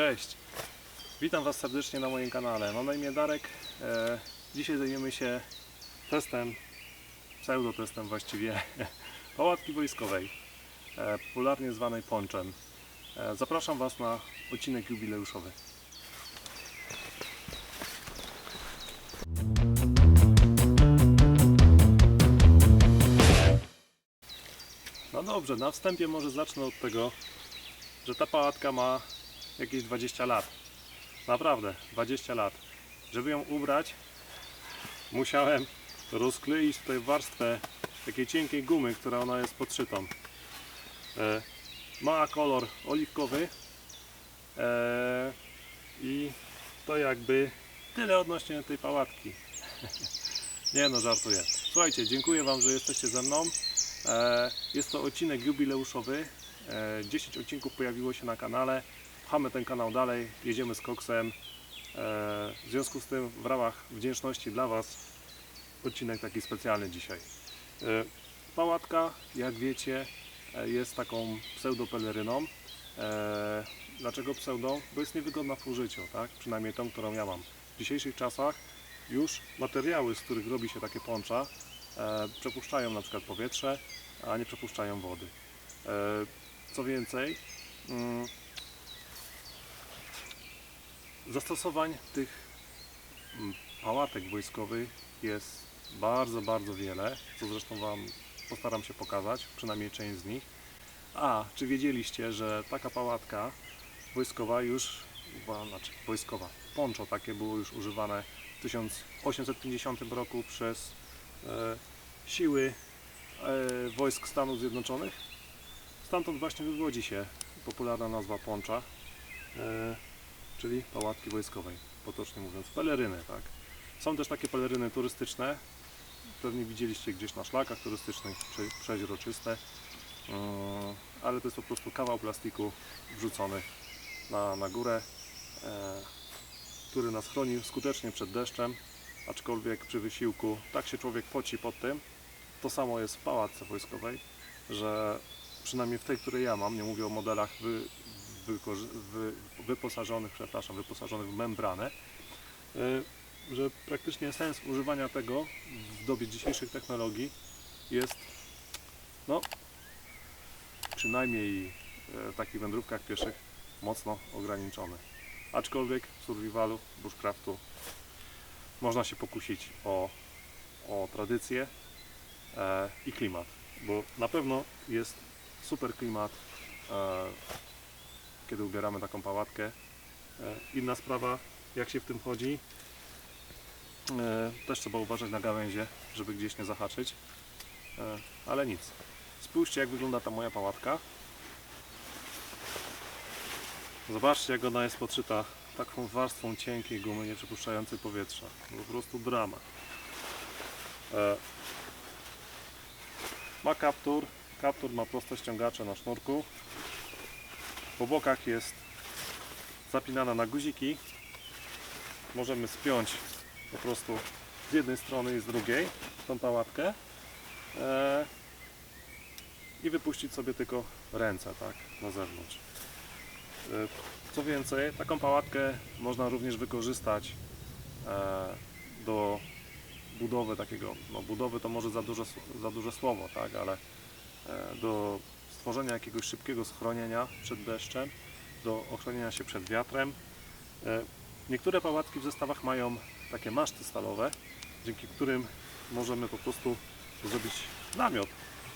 Cześć! Witam Was serdecznie na moim kanale. Mam na imię Darek. E, dzisiaj zajmiemy się testem, pseudotestem właściwie, pałatki wojskowej, e, popularnie zwanej ponczem. E, zapraszam Was na odcinek jubileuszowy. No dobrze, na wstępie może zacznę od tego, że ta pałatka ma jakieś 20 lat. Naprawdę, 20 lat. Żeby ją ubrać, musiałem rozkleić tutaj warstwę takiej cienkiej gumy, która ona jest podszytą. E, ma kolor oliwkowy e, i to jakby tyle odnośnie tej pałatki. Nie no, żartuję. Słuchajcie, dziękuję Wam, że jesteście ze mną. E, jest to odcinek jubileuszowy. E, 10 odcinków pojawiło się na kanale. Pchamy ten kanał dalej, jedziemy z koksem. E, W związku z tym, w ramach wdzięczności dla Was, odcinek taki specjalny dzisiaj. E, Pałatka, jak wiecie, e, jest taką pseudopeleryną. Dlaczego pseudo? Bo jest niewygodna w użyciu, tak? Przynajmniej tą, którą ja mam. W dzisiejszych czasach już materiały, z których robi się takie poncza, przepuszczają na przykład powietrze, a nie przepuszczają wody. Co więcej, mm, zastosowań tych mm, pałatek wojskowych jest bardzo, bardzo wiele, co zresztą Wam postaram się pokazać, przynajmniej część z nich. A, czy wiedzieliście, że taka pałatka wojskowa już, znaczy wojskowa, poncho takie było już używane w 1850 roku przez e, siły e, wojsk Stanów Zjednoczonych. Stamtąd właśnie wywodzi się popularna nazwa poncza, e, czyli pałatki wojskowej, potocznie mówiąc, peleryny, tak. Są też takie peleryny turystyczne, pewnie widzieliście gdzieś na szlakach turystycznych, prze- przeźroczyste, e, ale to jest po prostu kawał plastiku wrzucony na, na górę, e, który nas chroni skutecznie przed deszczem, aczkolwiek przy wysiłku tak się człowiek poci pod tym. To samo jest w pałatce wojskowej, że przynajmniej w tej, której ja mam, nie mówię o modelach wyposażonych, przepraszam, wyposażonych w membranę, y, że praktycznie sens używania tego w dobie dzisiejszych technologii jest no przynajmniej e, w takich wędrówkach pieszych mocno ograniczony. Aczkolwiek w survivalu, bushcraftu można się pokusić o, o tradycję e, i klimat, bo na pewno jest super klimat, e, kiedy ubieramy taką pałatkę. E, inna sprawa, jak się w tym chodzi, e, też trzeba uważać na gałęzie, żeby gdzieś nie zahaczyć, e, ale nic. Spójrzcie, jak wygląda ta moja pałatka. Zobaczcie, jak ona jest podszyta taką warstwą cienkiej gumy, nie przepuszczającej powietrza. Po prostu drama. Ma kaptur. Kaptur ma proste ściągacze na sznurku. Po bokach jest zapinana na guziki. Możemy spiąć po prostu z jednej strony i z drugiej tą pałatkę. E, I wypuścić sobie tylko ręce tak, na zewnątrz. E, Co więcej, taką pałatkę można również wykorzystać e, do budowy takiego, no budowy to może za duże, za duże słowo, tak, ale do stworzenia jakiegoś szybkiego schronienia przed deszczem, do ochronienia się przed wiatrem. E, Niektóre pałatki w zestawach mają takie maszty stalowe, dzięki którym możemy po prostu zrobić namiot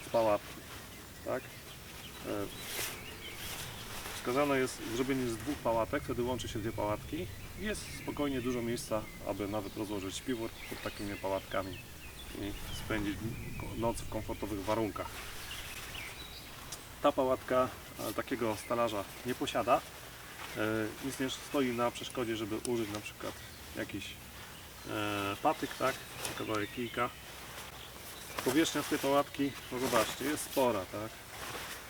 z pałatki, tak. E, Wskazane jest zrobienie z dwóch pałatek, wtedy łączy się dwie pałatki i jest spokojnie dużo miejsca, aby nawet rozłożyć śpiwór pod takimi pałatkami i spędzić noc w komfortowych warunkach. Ta pałatka e, takiego stalarza nie posiada. E, Nic nie stoi na przeszkodzie, żeby użyć na przykład jakiś e, patyk, tak, kawałek kijka. Powierzchnia tej pałatki, no zobaczcie, jest spora, tak.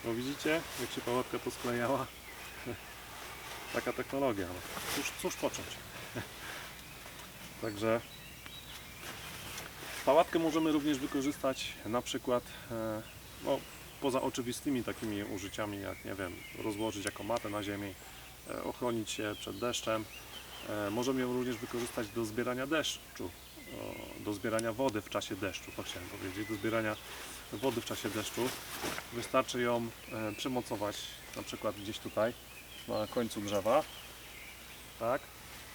No widzicie, jak się pałatka posklejała? Taka technologia. No. Cóż, cóż począć? Także pałatkę możemy również wykorzystać na przykład no, poza oczywistymi takimi użyciami, jak nie wiem, rozłożyć jako matę na ziemi, e, ochronić się przed deszczem. E, Możemy ją również wykorzystać do zbierania deszczu, do zbierania wody w czasie deszczu, to chciałem powiedzieć, do zbierania wody w czasie deszczu. Wystarczy ją e, przymocować na przykład gdzieś tutaj na końcu drzewa. Tak.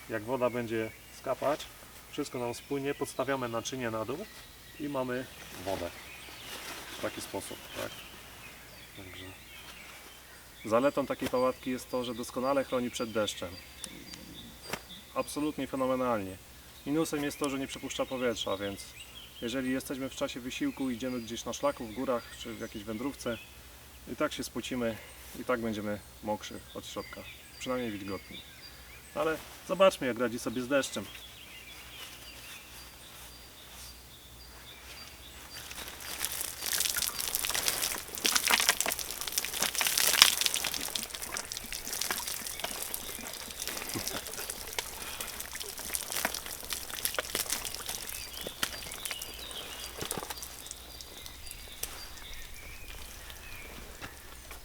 Jak woda będzie skapać, wszystko nam spłynie, podstawiamy naczynie na dół i mamy wodę. W taki sposób, tak. Także. Zaletą takiej pałatki jest to, że doskonale chroni przed deszczem. Absolutnie fenomenalnie. Minusem jest to, że nie przepuszcza powietrza, więc jeżeli jesteśmy w czasie wysiłku, idziemy gdzieś na szlaku, w górach czy w jakiejś wędrówce, i tak się spocimy, i tak będziemy mokrzy od środka, przynajmniej wilgotni. Ale zobaczmy, jak radzi sobie z deszczem.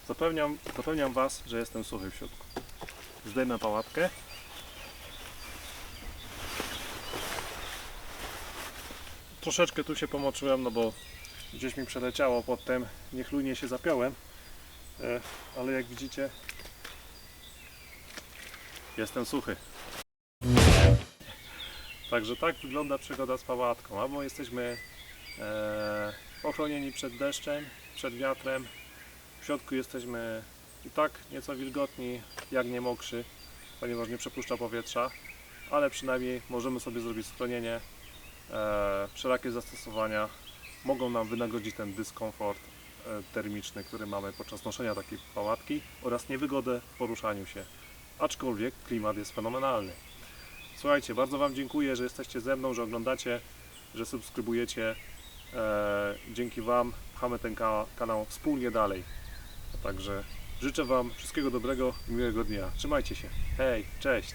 Zapewniam, zapewniam Was, że jestem suchy w środku. Zdejmę pałatkę. Troszeczkę tu się pomoczyłem, no bo gdzieś mi przeleciało potem, niechlujnie się zapiąłem. E, ale jak widzicie, jestem suchy. Także tak wygląda przygoda z pałatką. Albo jesteśmy e, ochronieni przed deszczem, przed wiatrem, w środku jesteśmy i tak nieco wilgotni, jak nie mokrzy, ponieważ nie przepuszcza powietrza, ale przynajmniej możemy sobie zrobić schronienie. E, wszelakie zastosowania mogą nam wynagrodzić ten dyskomfort e, termiczny, który mamy podczas noszenia takiej pałatki oraz niewygodę w poruszaniu się. Aczkolwiek klimat jest fenomenalny. Słuchajcie, bardzo Wam dziękuję, że jesteście ze mną, że oglądacie, że subskrybujecie. E, dzięki Wam pchamy ten ka- kanał wspólnie dalej. Także życzę Wam wszystkiego dobrego i miłego dnia. Trzymajcie się. Hej, cześć.